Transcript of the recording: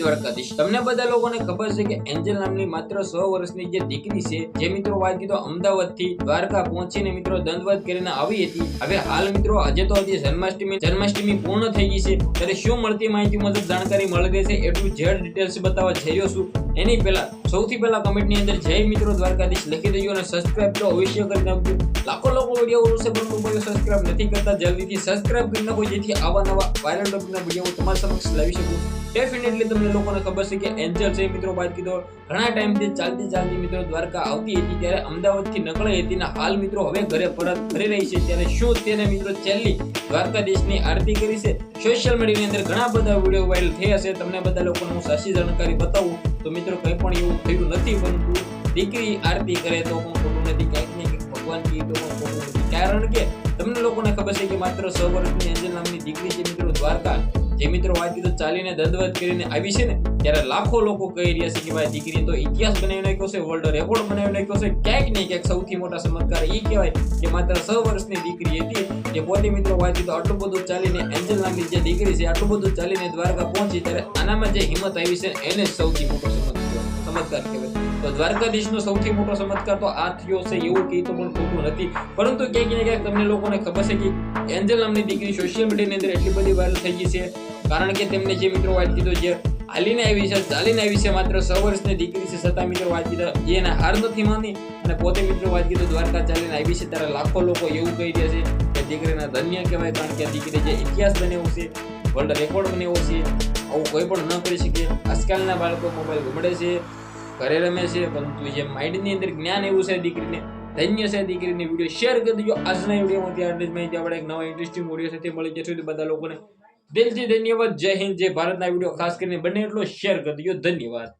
દ્વારકાધીશ તમને બધા લોકોને ખબર છે કે એન્જલ નામની માત્ર સો વર્ષની જે દીકરી છે, જે મિત્રો વાત કીધો અમદાવાદથી દ્વારકા પહોંચીને મિત્રો દંડવત કરીને આવી હતી. હવે હાલ મિત્રો આજે તો હજી જન્માષ્ટમી જન્માષ્ટમી પૂર્ણ થઈ ગઈ છે. ત્યારે શું મળતી માહિતી મુજબ જાણકારી મળી રહી છે એટલું જેડ ડિટેલ્સ બતાવવા જઈ છું. એની પહેલા, સૌથી પહેલા કમેન્ટની અંદર જય મિત્રો દ્વારકાધીશ લખી દેજો અને સબસ્ક્રાઇબ તો અવશ્ય કરી નાખજો. લાખો લોકો વીડિયો જોશે પરંતુ કોઈ સબસ્ક્રાઇબ નથી કરતા, જલ્દીથી સબસ્ક્રાઇબ કરી નાખો, જેથી આવા નવા વાયરલ ટોપિકના વીડિયો તમારી સમક્ષ લાવી શકું. ડેફિનેટલી તમને લોકોને ખબર છે કે એન્જલ છે, મિત્રો, વાત કીધો. ઘણા ટાઈમથી ચાલતી ચાલતી મિત્રો દ્વારકા આવતી હતી, ત્યારે અમદાવાદથી નકળાઈ હતી ને હાલ મિત્રો હવે ઘરે પરત ફરી રહી છે. ત્યારે શું તેને મિત્રો છેલ્લી દ્વારકાધીશની આરતી કરી છે? સોશિયલ મીડિયાની અંદર ઘણા બધા વીડિયો વાયરલ થયા છે. તમને બધા લોકોને હું સાચી જાણકારી બતાવું. તો મિત્રો, કંઈ પણ એવું થયું નથી, પરંતુ દીકરી આરતી કરે તો પણ ખોટું નથી, કંઈક ને કંઈક ભગવાન કી તો પણ ખોટું નથી. કારણ કે તમને લોકોને ખબર છે કે માત્ર સો વર્ષની એન્જલ નામની દીકરી છે મિત્રો દ્વારકા. જે મિત્રો વાત કીધું ચાલીને દંડવત કરીને આવી છે ને, ત્યારે લાખો લોકો કહી રહ્યા છે કે ભાઈ દીકરી તો ઇતિહાસ બનાવી નાખ્યો છે વર્લ્ડ રેકોર્ડ બનાવી નાખ્યો છે. ક્યાંક ને ક્યાંક સૌથી મોટા ચમત્કાર એ કહેવાય કે માત્ર છ વર્ષની દીકરી હતી જે પોતે મિત્રો વાત કીધું આટલું બધું ચાલીને એન્જલ નામની જે દીકરી છે, આટલું બધું ચાલીને દ્વારકા પહોંચી, ત્યારે આનામાં જે હિંમત આવી છે, એને સૌથી મોટો ચમત્કાર ચમત્કાર કહેવાય તો દ્વારકાધીશનો સૌથી મોટો ચમત્કાર તો આ થયો છે, એવું કહી પણ ખોટું નથી. પરંતુ ક્યાંક ને ક્યાંક તમને લોકોને ખબર છે કે એન્જલ નામની દીકરી સોશિયલ મીડિયાની અંદર એટલી બધી વાયરલ થઈ ગઈ છે. કારણ કે તેમને જે મિત્રો વાત કીધો જે હાલીને આવી છે, ચાલીને આવી છે માત્ર સો વર્ષની દીકરી છે છતાં મિત્રો વાત કીધા એ એને હાર નથી માની અને પોતે મિત્રો વાત કીધું દ્વારકા ચાલીને આવી છે, ત્યારે લાખો લોકો એવું કહી રહ્યા છે કે દીકરીના ધન્ય કહેવાય, કારણ કે દીકરી જે ઇતિહાસ બન્યો છે વર્લ્ડ રેકોર્ડ બન્યો છે. આવું કોઈ પણ ન કરી શકે આજકાલના બાળકો મોબાઈલ ઘુમડે છે, ઘરે રમે છે, પરંતુ જે માઇન્ડની અંદર જ્ઞાન એવું છે દીકરીને, ધન્ય છે દીકરીની વીડિયો શેર કરી દેજો. આજના વિડીયોમાં આટલી જ માહિતી આપણે એક નવા ઇન્ટરેસ્ટિંગ વીડિયો સાથે મળી જશે. બધા લોકોને દિલથી ધન્યવાદ. જય હિન્દ, જય ભારતના વીડિયો ખાસ કરીને બને એટલો શેર કરી દેજો. ધન્યવાદ.